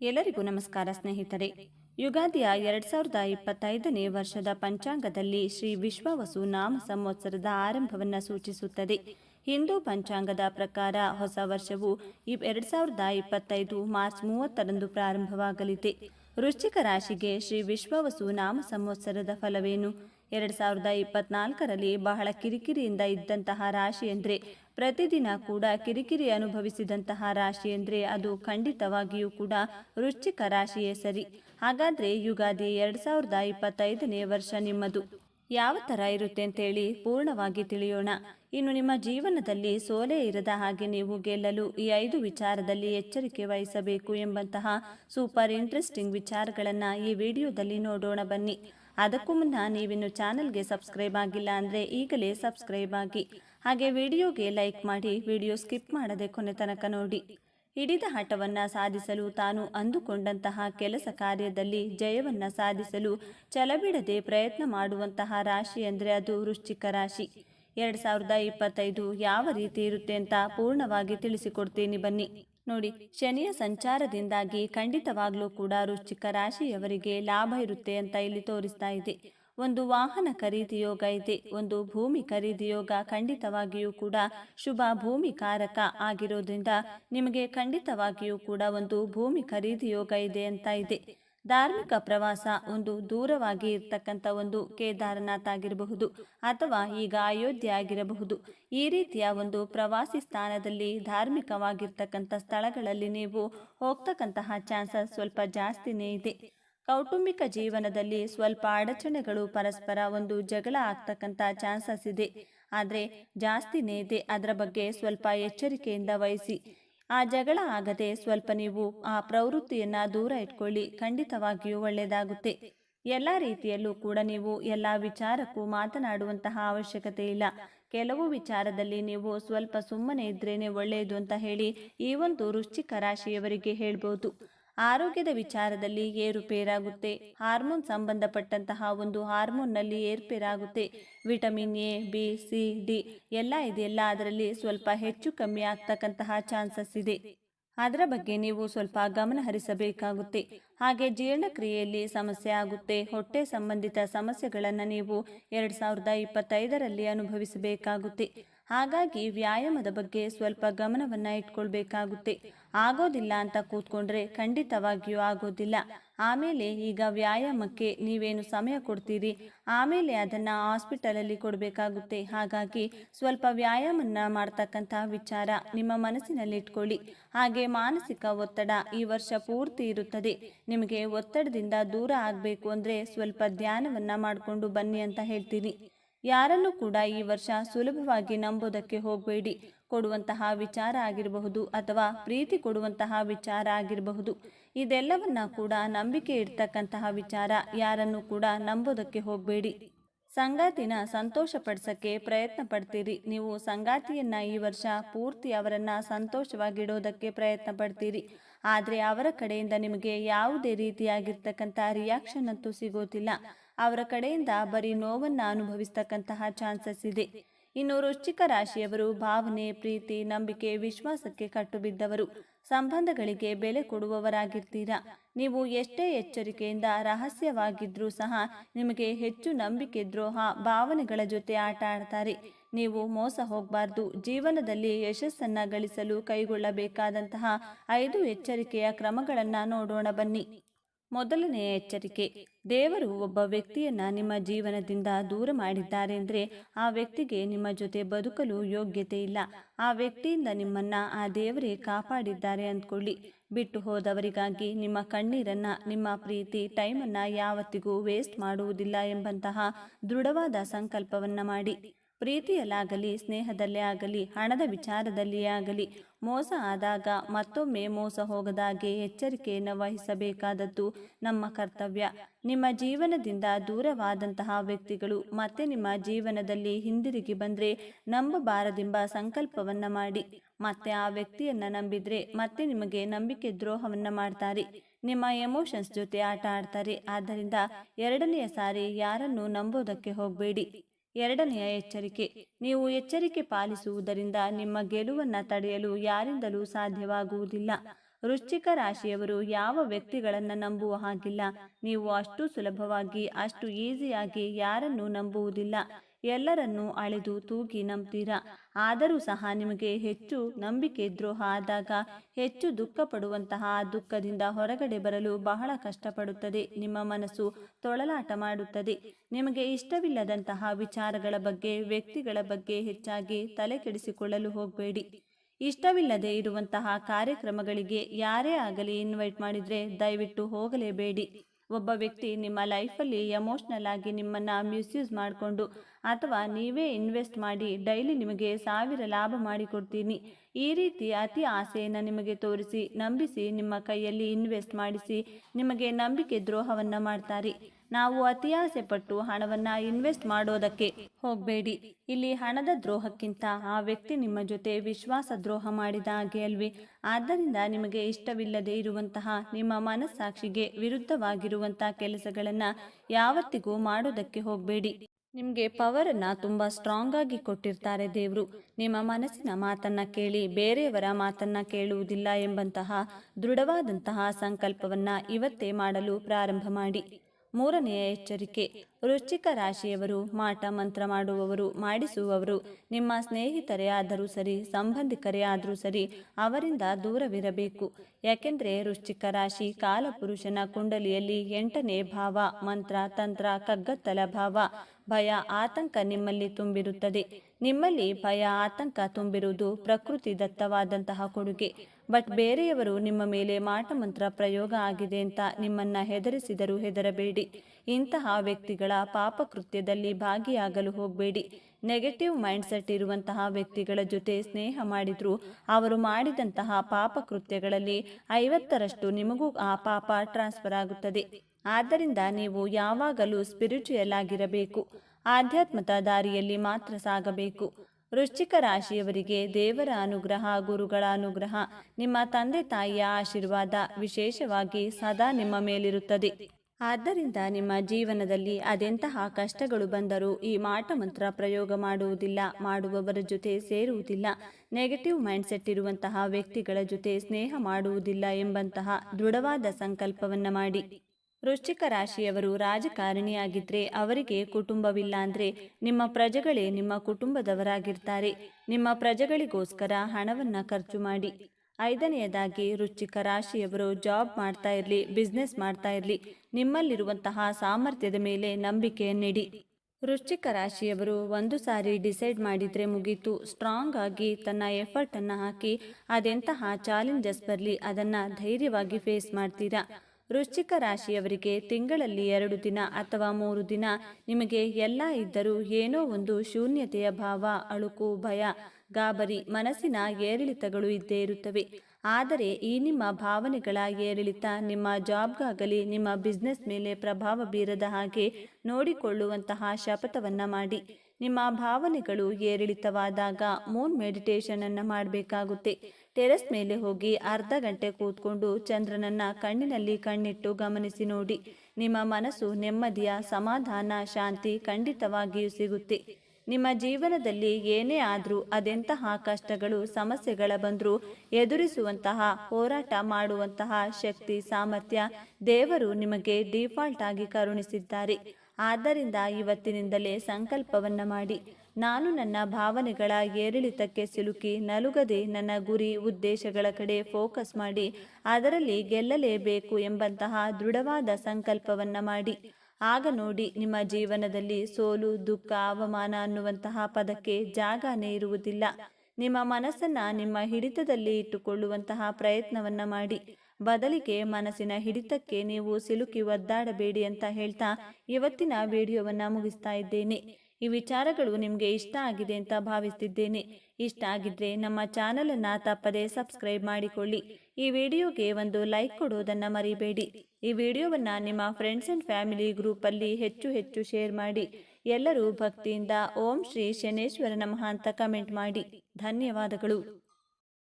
ಎಲ್ಲರಿಗೂ ನಮಸ್ಕಾರ ಸ್ನೇಹಿತರೆ. ಯುಗಾದಿಯ ಎರಡ್ ಸಾವಿರದ ಇಪ್ಪತ್ತೈದನೇ ವರ್ಷದ ಪಂಚಾಂಗದಲ್ಲಿ ಶ್ರೀ ವಿಶ್ವವಸು ನಾಮ ಸಂವತ್ಸರದ ಆರಂಭವನ್ನು ಸೂಚಿಸುತ್ತದೆ. ಹಿಂದೂ ಪಂಚಾಂಗದ ಪ್ರಕಾರ ಹೊಸ ವರ್ಷವು ಎರಡ್ ಸಾವಿರದ ಇಪ್ಪತ್ತೈದು ಮಾರ್ಚ್ ಮೂವತ್ತರಂದು ಪ್ರಾರಂಭವಾಗಲಿದೆ. ವೃಶ್ಚಿಕ ರಾಶಿಗೆ ಶ್ರೀ ವಿಶ್ವವಸು ನಾಮ ಸಂವತ್ಸರದ ಫಲವೇನು? ಎರಡ್ ಸಾವಿರದ ಇಪ್ಪತ್ನಾಲ್ಕರಲ್ಲಿ ಬಹಳ ಕಿರಿಕಿರಿಯಿಂದ ಇದ್ದಂತಹ ರಾಶಿ ಅಂದರೆ ಪ್ರತಿದಿನ ಕೂಡ ಕಿರಿಕಿರಿ ಅನುಭವಿಸಿದಂತಹ ರಾಶಿ ಅಂದರೆ ಅದು ಖಂಡಿತವಾಗಿಯೂ ಕೂಡ ವೃಶ್ಚಿಕ ರಾಶಿಯೇ ಸರಿ. ಹಾಗಾದ್ರೆ ಯುಗಾದಿ ಎರಡ್ ಸಾವಿರದ ಇಪ್ಪತ್ತೈದನೇ ವರ್ಷ ನಿಮ್ಮದು. ಯಾವ ಥರ ಇರುತ್ತೆ ಅಂತೇಳಿ ಪೂರ್ಣವಾಗಿ ತಿಳಿಯೋಣ. ಇನ್ನು ನಿಮ್ಮ ಜೀವನದಲ್ಲಿ ಸೋಲೆ ಇರದ ಹಾಗೆ ನೀವು ಗೆಲ್ಲಲು ಈ ಐದು ವಿಚಾರದಲ್ಲಿ ಎಚ್ಚರಿಕೆ ವಹಿಸಬೇಕು ಎಂಬಂತಹ ಸೂಪರ್ ಇಂಟ್ರೆಸ್ಟಿಂಗ್ ವಿಚಾರಗಳನ್ನು ಈ ವಿಡಿಯೋದಲ್ಲಿ ನೋಡೋಣ ಬನ್ನಿ. ಅದಕ್ಕೂ ಮುನ್ನ ನೀವಿನ್ನು ಚಾನಲ್ಗೆ ಸಬ್ಸ್ಕ್ರೈಬ್ ಆಗಿಲ್ಲ ಅಂದರೆ ಈಗಲೇ ಸಬ್ಸ್ಕ್ರೈಬ್ ಆಗಿ. ಹಾಗೆ ವಿಡಿಯೋಗೆ ಲೈಕ್ ಮಾಡಿ ವಿಡಿಯೋ ಸ್ಕಿಪ್ ಮಾಡದೆ ಕೊನೆ ತನಕ ನೋಡಿ. ಹಿಡಿದ ಹಠವನ್ನು ಸಾಧಿಸಲು ತಾನು ಅಂದುಕೊಂಡಂತಹ ಕೆಲಸ ಕಾರ್ಯದಲ್ಲಿ ಜಯವನ್ನ ಸಾಧಿಸಲು ಛಲಬಿಡದೆ ಪ್ರಯತ್ನ ಮಾಡುವಂತಹ ರಾಶಿ ಅಂದರೆ ಅದು ವೃಶ್ಚಿಕ ರಾಶಿ. ಎರಡು ಸಾವಿರದ ಇಪ್ಪತ್ತೈದು ಯಾವ ರೀತಿ ಇರುತ್ತೆ ಅಂತ ಪೂರ್ಣವಾಗಿ ತಿಳಿಸಿಕೊಡ್ತೀನಿ ಬನ್ನಿ. ನೋಡಿ, ಶನಿಯ ಸಂಚಾರದಿಂದಾಗಿ ಖಂಡಿತವಾಗ್ಲೂ ಕೂಡ ವೃಶ್ಚಿಕ ರಾಶಿಯವರಿಗೆ ಲಾಭ ಇರುತ್ತೆ ಅಂತ ಇಲ್ಲಿ ತೋರಿಸ್ತಾ ಇದೆ. ಒಂದು ವಾಹನ ಖರೀದಿ ಯೋಗ ಇದೆ. ಒಂದು ಭೂಮಿ ಖರೀದಿ ಯೋಗ ಖಂಡಿತವಾಗಿಯೂ ಕೂಡ ಶುಭ ಭೂಮಿ ಕಾರಕ ಆಗಿರೋದ್ರಿಂದ ನಿಮಗೆ ಖಂಡಿತವಾಗಿಯೂ ಕೂಡ ಒಂದು ಭೂಮಿ ಖರೀದಿ ಯೋಗ ಇದೆ ಅಂತ ಇದೆ. ಧಾರ್ಮಿಕ ಪ್ರವಾಸ ಒಂದು ದೂರವಾಗಿ ಇರ್ತಕ್ಕಂಥ ಒಂದು ಕೇದಾರನಾಥ್ ಆಗಿರಬಹುದು ಅಥವಾ ಈಗ ಅಯೋಧ್ಯೆ ಆಗಿರಬಹುದು. ಈ ರೀತಿಯ ಒಂದು ಪ್ರವಾಸಿ ಸ್ಥಾನದಲ್ಲಿ ಧಾರ್ಮಿಕವಾಗಿರ್ತಕ್ಕಂಥ ಸ್ಥಳಗಳಲ್ಲಿ ನೀವು ಹೋಗ್ತಕ್ಕಂತಹ ಚಾನ್ಸಸ್ ಸ್ವಲ್ಪ ಜಾಸ್ತಿನೇ ಇದೆ. ಕೌಟುಂಬಿಕ ಜೀವನದಲ್ಲಿ ಸ್ವಲ್ಪ ಅಡಚಣೆಗಳು ಪರಸ್ಪರ ಒಂದು ಜಗಳ ಆಗ್ತಕ್ಕಂಥ ಚಾನ್ಸಸ್ ಇದೆ ಆದರೆ ಜಾಸ್ತಿನೇ ನೇದೆ ಅದರ ಬಗ್ಗೆ ಸ್ವಲ್ಪ ಎಚ್ಚರಿಕೆಯಿಂದ ವಹಿಸಿ. ಆ ಜಗಳ ಆಗದೆ ಸ್ವಲ್ಪ ನೀವು ಆ ಪ್ರವೃತ್ತಿಯನ್ನು ದೂರ ಇಟ್ಕೊಳ್ಳಿ, ಖಂಡಿತವಾಗಿಯೂ ಒಳ್ಳೆಯದಾಗುತ್ತೆ ಎಲ್ಲ ರೀತಿಯಲ್ಲೂ ಕೂಡ ನೀವು ಎಲ್ಲ ವಿಚಾರಕ್ಕೂ ಮಾತನಾಡುವಂತಹ ಅವಶ್ಯಕತೆ ಇಲ್ಲ. ಕೆಲವು ವಿಚಾರದಲ್ಲಿ ನೀವು ಸ್ವಲ್ಪ ಸುಮ್ಮನೆ ಇದ್ರೇನೆ ಒಳ್ಳೆಯದು ಅಂತ ಹೇಳಿ ಈ ಒಂದು ವೃಶ್ಚಿಕ ರಾಶಿಯವರಿಗೆ ಹೇಳ್ಬೋದು. ಆರೋಗ್ಯದ ವಿಚಾರದಲ್ಲಿ ಏರುಪೇರಾಗುತ್ತೆ. ಹಾರ್ಮೋನ್ ಸಂಬಂಧಪಟ್ಟಂತಹ ಒಂದು ಹಾರ್ಮೋನ್ನಲ್ಲಿ ಏರ್ಪೇರಾಗುತ್ತೆ. Vitamin A, B, C, D ಎಲ್ಲ ಇದೆಯಲ್ಲ, ಅದರಲ್ಲಿ ಸ್ವಲ್ಪ ಹೆಚ್ಚು ಕಮ್ಮಿ ಆಗ್ತಕ್ಕಂತಹ ಚಾನ್ಸಸ್ ಇದೆ. ಅದರ ಬಗ್ಗೆ ನೀವು ಸ್ವಲ್ಪ ಗಮನ ಹರಿಸಬೇಕಾಗುತ್ತೆ. ಹಾಗೆ ಜೀರ್ಣಕ್ರಿಯೆಯಲ್ಲಿ ಸಮಸ್ಯೆ ಆಗುತ್ತೆ. ಹೊಟ್ಟೆ ಸಂಬಂಧಿತ ಸಮಸ್ಯೆಗಳನ್ನು ನೀವು ಎರಡು ಸಾವಿರದ ಇಪ್ಪತ್ತೈದರಲ್ಲಿ ಅನುಭವಿಸಬೇಕಾಗುತ್ತೆ. ಹಾಗಾಗಿ ವ್ಯಾಯಾಮದ ಬಗ್ಗೆ ಸ್ವಲ್ಪ ಗಮನವನ್ನು ಇಟ್ಕೊಳ್ಬೇಕಾಗುತ್ತೆ. ಆಗೋದಿಲ್ಲ ಅಂತ ಕೂತ್ಕೊಂಡ್ರೆ ಖಂಡಿತವಾಗಿಯೂ ಆಗೋದಿಲ್ಲ. ಆಮೇಲೆ ಈಗ ವ್ಯಾಯಾಮಕ್ಕೆ ನೀವೇನು ಸಮಯ ಕೊಡ್ತೀರಿ? ಆಮೇಲೆ ಅದನ್ನು ಹಾಸ್ಪಿಟಲಲ್ಲಿ ಕೊಡಬೇಕಾಗುತ್ತೆ. ಹಾಗಾಗಿ ಸ್ವಲ್ಪ ವ್ಯಾಯಾಮನ ಮಾಡ್ತಕ್ಕಂತಹ ವಿಚಾರ ನಿಮ್ಮ ಮನಸ್ಸಿನಲ್ಲಿ ಇಟ್ಕೊಳ್ಳಿ ಹಾಗೆ ಮಾನಸಿಕ ಒತ್ತಡ ಈ ವರ್ಷ ಪೂರ್ತಿ ಇರುತ್ತದೆ. ನಿಮಗೆ ಒತ್ತಡದಿಂದ ದೂರ ಆಗಬೇಕು ಅಂದರೆ ಸ್ವಲ್ಪ ಧ್ಯಾನವನ್ನು ಮಾಡಿಕೊಂಡು ಬನ್ನಿ ಅಂತ ಹೇಳ್ತೀನಿ. ಯಾರನ್ನು ಕೂಡ ಈ ವರ್ಷ ಸುಲಭವಾಗಿ ನಂಬೋದಕ್ಕೆ ಹೋಗಬೇಡಿ. ಕೊಡುವಂತಹ ವಿಚಾರ ಆಗಿರಬಹುದು ಅಥವಾ ಪ್ರೀತಿ ಕೊಡುವಂತಹ ವಿಚಾರ ಆಗಿರಬಹುದು. ಇದೆಲ್ಲವನ್ನ ಕೂಡ ನಂಬಿಕೆ ಇಡ್ತಕ್ಕಂತಹ ವಿಚಾರ. ಯಾರನ್ನು ಕೂಡ ನಂಬೋದಕ್ಕೆ ಹೋಗಬೇಡಿ. ಸಂಗಾತಿನ ಸಂತೋಷ ಪಡಿಸಕ್ಕೆ ಪ್ರಯತ್ನ ಪಡ್ತೀರಿ. ನೀವು ಸಂಗಾತಿಯನ್ನ ಈ ವರ್ಷ ಪೂರ್ತಿ ಅವರನ್ನ ಸಂತೋಷವಾಗಿಡೋದಕ್ಕೆ ಪ್ರಯತ್ನ ಪಡ್ತೀರಿ. ಆದರೆ ಅವರ ಕಡೆಯಿಂದ ನಿಮಗೆ ಯಾವುದೇ ರೀತಿಯಾಗಿರ್ತಕ್ಕಂಥ ರಿಯಾಕ್ಷನ್ ಅಂತೂ ಸಿಗೋದಿಲ್ಲ. ಅವರ ಕಡೆಯಿಂದ ಬರೀ ನೋವನ್ನ ಅನುಭವಿಸ್ತಕ್ಕಂತಹ ಚಾನ್ಸಸ್ ಇದೆ. ಇನ್ನು ವೃಶ್ಚಿಕ ರಾಶಿಯವರು ಭಾವನೆ, ಪ್ರೀತಿ, ನಂಬಿಕೆ, ವಿಶ್ವಾಸಕ್ಕೆ ಕಟ್ಟುಬಿದ್ದವರು. ಸಂಬಂಧಗಳಿಗೆ ಬೆಲೆ ಕೊಡುವವರಾಗಿರ್ತೀರಾ? ನೀವು ಎಷ್ಟೇ ಎಚ್ಚರಿಕೆಯಿಂದ ರಹಸ್ಯವಾಗಿದ್ರೂ ಸಹ ನಿಮಗೆ ಹೆಚ್ಚು ನಂಬಿಕೆ ದ್ರೋಹ ಭಾವನೆಗಳ ಜೊತೆ ಆಟ ಆಡ್ತಾರೆ. ನೀವು ಮೋಸ ಹೋಗಬಾರ್ದು. ಜೀವನದಲ್ಲಿ ಯಶಸ್ಸನ್ನ ಗಳಿಸಲು ಕೈಗೊಳ್ಳಬೇಕಾದಂತಹ ಐದು ಎಚ್ಚರಿಕೆಯ ಕ್ರಮಗಳನ್ನು ನೋಡೋಣ ಬನ್ನಿ. ಮೊದಲನೆಯ ಎಚ್ಚರಿಕೆ. ದೇವರು ಒಬ್ಬ ವ್ಯಕ್ತಿಯನ್ನ ನಿಮ್ಮ ಜೀವನದಿಂದ ದೂರ ಮಾಡಿದ್ದಾರೆ ಅಂದರೆ ಆ ವ್ಯಕ್ತಿಗೆ ನಿಮ್ಮ ಜೊತೆ ಬದುಕಲು ಯೋಗ್ಯತೆ ಇಲ್ಲ. ಆ ವ್ಯಕ್ತಿಯಿಂದ ನಿಮ್ಮನ್ನ ಆ ದೇವರೇ ಕಾಪಾಡಿದ್ದಾರೆ ಅಂದ್ಕೊಳ್ಳಿ. ಬಿಟ್ಟು ಹೋದವರಿಗಾಗಿ ನಿಮ್ಮ ಕಣ್ಣೀರನ್ನ, ನಿಮ್ಮ ಪ್ರೀತಿ ಟೈಮನ್ನ ಯಾವತ್ತಿಗೂ ವೇಸ್ಟ್ ಮಾಡುವುದಿಲ್ಲ ಎಂಬಂತಹ ದೃಢವಾದ ಸಂಕಲ್ಪವನ್ನ ಮಾಡಿ. ಪ್ರೀತಿಯಲ್ಲಾಗಲಿ, ಸ್ನೇಹದಲ್ಲೇ ಆಗಲಿ, ಹಣದ ವಿಚಾರದಲ್ಲಿಯೇ ಆಗಲಿ, ಮೋಸ ಆದಾಗ ಮತ್ತೊಮ್ಮೆ ಮೋಸ ಹೋಗದಾಗೆ ಎಚ್ಚರಿಕೆಯನ್ನು ವಹಿಸಬೇಕಾದದ್ದು ನಮ್ಮ ಕರ್ತವ್ಯ. ನಿಮ್ಮ ಜೀವನದಿಂದ ದೂರವಾದಂತಹ ವ್ಯಕ್ತಿಗಳು ಮತ್ತೆ ನಿಮ್ಮ ಜೀವನದಲ್ಲಿ ಹಿಂದಿರುಗಿ ಬಂದರೆ ನಂಬಬಾರದೆಂಬ ಸಂಕಲ್ಪವನ್ನು ಮಾಡಿ. ಮತ್ತೆ ಆ ವ್ಯಕ್ತಿಯನ್ನು ನಂಬಿದರೆ ಮತ್ತೆ ನಿಮಗೆ ನಂಬಿಕೆ ದ್ರೋಹವನ್ನು ಮಾಡ್ತಾರೆ. ನಿಮ್ಮ ಎಮೋಷನ್ಸ್ ಜೊತೆ ಆಟ ಆಡ್ತಾರೆ. ಆದ್ದರಿಂದ ಎರಡನೆಯ ಸಾರಿ ಯಾರನ್ನು ನಂಬೋದಕ್ಕೆ ಹೋಗಬೇಡಿ. ಎರಡನೆಯ ಎಚ್ಚರಿಕೆ. ನೀವು ಎಚ್ಚರಿಕೆ ಪಾಲಿಸುವುದರಿಂದ ನಿಮ್ಮ ಗೆಲುವನ್ನು ತಡೆಯಲು ಯಾರಿಂದಲೂ ಸಾಧ್ಯವಾಗುವುದಿಲ್ಲ. ವೃಶ್ಚಿಕ ರಾಶಿಯವರು ಯಾವ ವ್ಯಕ್ತಿಗಳನ್ನು ನಂಬುವ ಹಾಗಿಲ್ಲ. ನೀವು ಅಷ್ಟು ಸುಲಭವಾಗಿ, ಅಷ್ಟು ಈಸಿಯಾಗಿ ಯಾರನ್ನು ನಂಬುವುದಿಲ್ಲ. ಎಲ್ಲರನ್ನೂ ಅಳೆದು ತೂಗಿ ನಂಬ್ತೀರಾ? ಆದರೂ ಸಹ ನಿಮಗೆ ಹೆಚ್ಚು ನಂಬಿಕೆ ದ್ರೋಹ ಆದಾಗ ಹೆಚ್ಚು ದುಃಖ ಪಡುವಂತಹ ದುಃಖದಿಂದ ಹೊರಗಡೆ ಬರಲು ಬಹಳ ಕಷ್ಟಪಡುತ್ತದೆ. ನಿಮ್ಮ ಮನಸ್ಸು ತೊಳಲಾಟ ಮಾಡುತ್ತದೆ. ನಿಮಗೆ ಇಷ್ಟವಿಲ್ಲದಂತಹ ವಿಚಾರಗಳ ಬಗ್ಗೆ, ವ್ಯಕ್ತಿಗಳ ಬಗ್ಗೆ ಹೆಚ್ಚಾಗಿ ತಲೆ ಕೆಡಿಸಿಕೊಳ್ಳಲು ಹೋಗಬೇಡಿ. ಇಷ್ಟವಿಲ್ಲದೆ ಇರುವಂತಹ ಕಾರ್ಯಕ್ರಮಗಳಿಗೆ ಯಾರೇ ಆಗಲಿ ಇನ್ವೈಟ್ ಮಾಡಿದರೆ ದಯವಿಟ್ಟು ಹೋಗಲೇಬೇಡಿ. ಒಬ್ಬ ವ್ಯಕ್ತಿ ನಿಮ್ಮ ಲೈಫಲ್ಲಿ ಎಮೋಷ್ನಲ್ ಆಗಿ ನಿಮ್ಮನ್ನು ಮಿಸ್ಯೂಸ್ ಮಾಡಿಕೊಂಡು ಅಥವಾ ನೀವೇ ಇನ್ವೆಸ್ಟ್ ಮಾಡಿ ಡೈಲಿ ನಿಮಗೆ ಸಾವಿರ ಲಾಭ ಮಾಡಿಕೊಡ್ತೀನಿ. ಈ ರೀತಿ ಅತಿ ಆಸೆಯನ್ನು ನಿಮಗೆ ತೋರಿಸಿ, ನಂಬಿಸಿ ನಿಮ್ಮ ಕೈಯಲ್ಲಿ ಇನ್ವೆಸ್ಟ್ ಮಾಡಿಸಿ, ನಿಮಗೆ ನಂಬಿಕೆ ದ್ರೋಹವನ್ನು ಮಾಡ್ತಾರೆ. ನಾವು ಅತಿಯಾಸೆ ಪಟ್ಟು ಹಣವನ್ನು ಇನ್ವೆಸ್ಟ್ ಮಾಡೋದಕ್ಕೆ ಹೋಗಬೇಡಿ. ಇಲ್ಲಿ ಹಣದ ದ್ರೋಹಕ್ಕಿಂತ ಆ ವ್ಯಕ್ತಿ ನಿಮ್ಮ ಜೊತೆ ವಿಶ್ವಾಸ ದ್ರೋಹ ಮಾಡಿದ ಹಾಗೆ ಅಲ್ವೇ? ಆದ್ದರಿಂದ ನಿಮಗೆ ಇಷ್ಟವಿಲ್ಲದೆ ಇರುವಂತಹ ನಿಮ್ಮ ಮನಸ್ಸಾಕ್ಷಿಗೆ ವಿರುದ್ಧವಾಗಿರುವಂತಹ ಕೆಲಸಗಳನ್ನು ಯಾವತ್ತಿಗೂ ಮಾಡೋದಕ್ಕೆ ಹೋಗಬೇಡಿ. ನಿಮಗೆ ಪವರನ್ನು ತುಂಬ ಸ್ಟ್ರಾಂಗ್ ಆಗಿ ಕೊಟ್ಟಿರ್ತಾರೆ ದೇವರು. ನಿಮ್ಮ ಮನಸ್ಸಿನ ಮಾತನ್ನ ಕೇಳಿ ಬೇರೆಯವರ ಮಾತನ್ನ ಕೇಳುವುದಿಲ್ಲ ಎಂಬಂತಹ ದೃಢವಾದಂತಹ ಸಂಕಲ್ಪವನ್ನ ಇವತ್ತೇ ಮಾಡಲು ಪ್ರಾರಂಭ ಮಾಡಿ. ಮೂರನೆಯ ಎಚ್ಚರಿಕೆ, ವೃಶ್ಚಿಕ ರಾಶಿಯವರು ಮಾಟ ಮಂತ್ರ ಮಾಡುವವರು, ಮಾಡಿಸುವವರು, ನಿಮ್ಮ ಸ್ನೇಹಿತರೇ ಆದರೂ ಸರಿ, ಸಂಬಂಧಿಕರೇ ಆದರೂ ಸರಿ, ಅವರಿಂದ ದೂರವಿರಬೇಕು. ಯಾಕೆಂದರೆ ವೃಶ್ಚಿಕ ರಾಶಿ ಕಾಲಪುರುಷನ ಕುಂಡಲಿಯಲ್ಲಿ ಎಂಟನೇ ಭಾವ, ಮಂತ್ರ, ತಂತ್ರ, ಕಗ್ಗತ್ತಲ ಭಾವ ಭಯ ಆತಂಕ ನಿಮ್ಮಲ್ಲಿ ತುಂಬಿರುತ್ತದೆ. ನಿಮ್ಮಲ್ಲಿ ಭಯ ಆತಂಕ ತುಂಬಿರುವುದು ಪ್ರಕೃತಿ ದತ್ತವಾದಂತಹ ಕೊಡುಗೆ. ಬಟ್ ಬೇರೆಯವರು ನಿಮ್ಮ ಮೇಲೆ ಮಾಟಮಂತ್ರ ಪ್ರಯೋಗ ಆಗಿದೆ ಅಂತ ನಿಮ್ಮನ್ನ ಹೆದರಿಸಿದರೂ ಹೆದರಬೇಡಿ. ಇಂತಹ ವ್ಯಕ್ತಿಗಳ ಪಾಪಕೃತ್ಯದಲ್ಲಿ ಭಾಗಿಯಾಗಲು ಹೋಗಬೇಡಿ. ನೆಗೆಟಿವ್ ಮೈಂಡ್ಸೆಟ್ ಇರುವಂತಹ ವ್ಯಕ್ತಿಗಳ ಜೊತೆ ಸ್ನೇಹ ಮಾಡಿದ್ರು ಅವರು ಮಾಡಿದಂತಹ ಪಾಪಕೃತ್ಯಗಳಲ್ಲಿ ಐವತ್ತರಷ್ಟು ನಿಮಗೂ ಆ ಪಾಪ ಟ್ರಾನ್ಸ್ಫರ್ ಆಗುತ್ತದೆ. ಆದ್ದರಿಂದ ನೀವು ಯಾವಾಗಲೂ ಸ್ಪಿರಿಚುಯಲ್ ಆಗಿರಬೇಕು. ಆಧ್ಯಾತ್ಮದ ದಾರಿಯಲ್ಲಿ ಮಾತ್ರ ಸಾಗಬೇಕು. ವೃಶ್ಚಿಕ ರಾಶಿಯವರಿಗೆ ದೇವರ ಅನುಗ್ರಹ, ಗುರುಗಳ ಅನುಗ್ರಹ, ನಿಮ್ಮ ತಂದೆ ತಾಯಿಯ ಆಶೀರ್ವಾದ ವಿಶೇಷವಾಗಿ ಸದಾ ನಿಮ್ಮ ಮೇಲಿರುತ್ತದೆ. ಆದ್ದರಿಂದ ನಿಮ್ಮ ಜೀವನದಲ್ಲಿ ಅದೆಂತಹ ಕಷ್ಟಗಳು ಬಂದರೂ ಈ ಮಾಟಮಂತ್ರ ಪ್ರಯೋಗ ಮಾಡುವುದಿಲ್ಲ, ಮಾಡುವವರ ಜೊತೆ ಸೇರುವುದಿಲ್ಲ ನೆಗೆಟಿವ್ ಮೈಂಡ್ಸೆಟ್ ಇರುವಂತಹ ವ್ಯಕ್ತಿಗಳ ಜೊತೆ ಸ್ನೇಹ ಮಾಡುವುದಿಲ್ಲ ಎಂಬಂತಹ ದೃಢವಾದ ಸಂಕಲ್ಪವನ್ನು ಮಾಡಿ. ವೃಶ್ಚಿಕ ರಾಶಿಯವರು ರಾಜಕಾರಣಿಯಾಗಿದ್ರೆ ಅವರಿಗೆ ಕುಟುಂಬವಿಲ್ಲ ಅಂದ್ರೆ ನಿಮ್ಮ ಪ್ರಜೆಗಳೇ ನಿಮ್ಮ ಕುಟುಂಬದವರಾಗಿರ್ತಾರೆ. ನಿಮ್ಮ ಪ್ರಜೆಗಳಿಗೋಸ್ಕರ ಹಣವನ್ನ ಖರ್ಚು ಮಾಡಿ. ಐದನೆಯದಾಗಿ, ವೃಶ್ಚಿಕ ರಾಶಿಯವರು ಜಾಬ್ ಮಾಡ್ತಾ ಇರಲಿ ಬಿಸ್ನೆಸ್ ಮಾಡ್ತಾ ಇರಲಿ, ನಿಮ್ಮಲ್ಲಿರುವಂತಹ ಸಾಮರ್ಥ್ಯದ ಮೇಲೆ ನಂಬಿಕೆಯನ್ನಿಡಿ ವೃಶ್ಚಿಕ ರಾಶಿಯವರು ಒಂದು ಸಾರಿ ಡಿಸೈಡ್ ಮಾಡಿದರೆ ಮುಗೀತು. ಸ್ಟ್ರಾಂಗ್ ಆಗಿ ತನ್ನ ಎಫರ್ಟನ್ನು ಹಾಕಿ, ಅದೆಂತಹ ಚಾಲೆಂಜಸ್ ಬರಲಿ ಅದನ್ನು ಧೈರ್ಯವಾಗಿ ಫೇಸ್ ಮಾಡ್ತೀರಾ? ವೃಶ್ಚಿಕ ರಾಶಿಯವರಿಗೆ ತಿಂಗಳಲ್ಲಿ ಎರಡು ದಿನ ಅಥವಾ ಮೂರು ದಿನ ನಿಮಗೆ ಎಲ್ಲ ಇದ್ದರೂ ಏನೋ ಒಂದು ಶೂನ್ಯತೆಯ ಭಾವ, ಅಳುಕು, ಭಯ, ಗಾಬರಿ, ಮನಸ್ಸಿನ ಏರಿಳಿತಗಳು ಇದ್ದೇ ಇರುತ್ತವೆ. ಆದರೆ ಈ ನಿಮ್ಮ ಭಾವನೆಗಳ ಏರಿಳಿತ ನಿಮ್ಮ ಜಾಬ್ಗಾಗಲಿ ನಿಮ್ಮ ಬಿಸ್ನೆಸ್ ಮೇಲೆ ಪ್ರಭಾವ ಬೀರದ ಹಾಗೆ ನೋಡಿಕೊಳ್ಳುವಂತಹ ಶಪಥವನ್ನ ಮಾಡಿ. ನಿಮ್ಮ ಭಾವನೆಗಳು ಏರಿಳಿತವಾದಾಗ ಮೂನ್ ಮೆಡಿಟೇಷನ್ ಅನ್ನು ಮಾಡಬೇಕಾಗುತ್ತೆ. ಟೆರೆಸ್ ಮೇಲೆ ಹೋಗಿ ಅರ್ಧ ಗಂಟೆ ಕೂತ್ಕೊಂಡು ಚಂದ್ರನನ್ನ ಕಣ್ಣಿನಲ್ಲಿ ಕಣ್ಣಿಟ್ಟು ಗಮನಿಸಿ ನೋಡಿ. ನಿಮ್ಮ ಮನಸ್ಸು ನೆಮ್ಮದಿಯ, ಸಮಾಧಾನ, ಶಾಂತಿ ಖಂಡಿತವಾಗಿಯೂ ಸಿಗುತ್ತೆ. ನಿಮ್ಮ ಜೀವನದಲ್ಲಿ ಏನೇ ಆದರೂ ಅದೆಂತಹ ಕಷ್ಟಗಳು, ಸಮಸ್ಯೆಗಳ ಬಂದರೂ ಎದುರಿಸುವಂತಹ, ಹೋರಾಟ ಮಾಡುವಂತಹ ಶಕ್ತಿ, ಸಾಮರ್ಥ್ಯ ದೇವರು ನಿಮಗೆ ಡಿಫಾಲ್ಟ್ ಆಗಿ ಕರುಣಿಸಿದ್ದಾರೆ. ಆದ್ದರಿಂದ ಇವತ್ತಿನಿಂದಲೇ ಸಂಕಲ್ಪವನ್ನ ಮಾಡಿ. ನಾನು ನನ್ನ ಭಾವನೆಗಳ ಏರಿಳಿತಕ್ಕೆ ಸಿಲುಕಿ ನಲುಗದೆ ನನ್ನ ಗುರಿ ಉದ್ದೇಶಗಳ ಕಡೆ ಫೋಕಸ್ ಮಾಡಿ, ಅದರಲ್ಲಿ ಗೆಲ್ಲಲೇಬೇಕು ಎಂಬಂತಹ ದೃಢವಾದ ಸಂಕಲ್ಪವನ್ನ ಮಾಡಿ. ಆಗ ನೋಡಿ, ನಿಮ್ಮ ಜೀವನದಲ್ಲಿ ಸೋಲು, ದುಃಖ, ಅವಮಾನ ಅನ್ನುವಂತಹ ಪದಕ್ಕೆ ಜಾಗನೇ ಇರುವುದಿಲ್ಲ. ನಿಮ್ಮ ಮನಸ್ಸನ್ನ ನಿಮ್ಮ ಹಿಡಿತದಲ್ಲಿ ಇಟ್ಟುಕೊಳ್ಳುವಂತಹ ಪ್ರಯತ್ನವನ್ನ ಮಾಡಿ. ಬದಲಿಗೆ ಮನಸ್ಸಿನ ಹಿಡಿತಕ್ಕೆ ನೀವು ಸಿಲುಕಿ ಒದ್ದಾಡಬೇಡಿ ಅಂತ ಹೇಳ್ತಾ ಇವತ್ತಿನ ವಿಡಿಯೋವನ್ನ ಮುಗಿಸ್ತಾ ಇದ್ದೇನೆ. ಈ ವಿಚಾರಗಳು ನಿಮಗೆ ಇಷ್ಟ ಆಗಿದೆ ಅಂತ ಭಾವಿಸ್ತಿದ್ದೇನೆ. ಇಷ್ಟ ಆಗಿದ್ರೆ ನಮ್ಮ ಚಾನಲನ್ನು ತಪ್ಪದೆ ಸಬ್ಸ್ಕ್ರೈಬ್ ಮಾಡಿಕೊಳ್ಳಿ. ಈ ವಿಡಿಯೋಗೆ ಒಂದು ಲೈಕ್ ಕೊಡೋದನ್ನು ಮರಿಬೇಡಿ. ಈ ವಿಡಿಯೋವನ್ನು ನಿಮ್ಮ ಫ್ರೆಂಡ್ಸ್ ಆ್ಯಂಡ್ ಫ್ಯಾಮಿಲಿ ಗ್ರೂಪಲ್ಲಿ ಹೆಚ್ಚು ಹೆಚ್ಚು ಶೇರ್ ಮಾಡಿ. ಎಲ್ಲರೂ ಭಕ್ತಿಯಿಂದ ಓಂ ಶ್ರೀ ಶನೇಶ್ವರ ನಮಃ ಅಂತ ಕಮೆಂಟ್ ಮಾಡಿ. ಧನ್ಯವಾದಗಳು.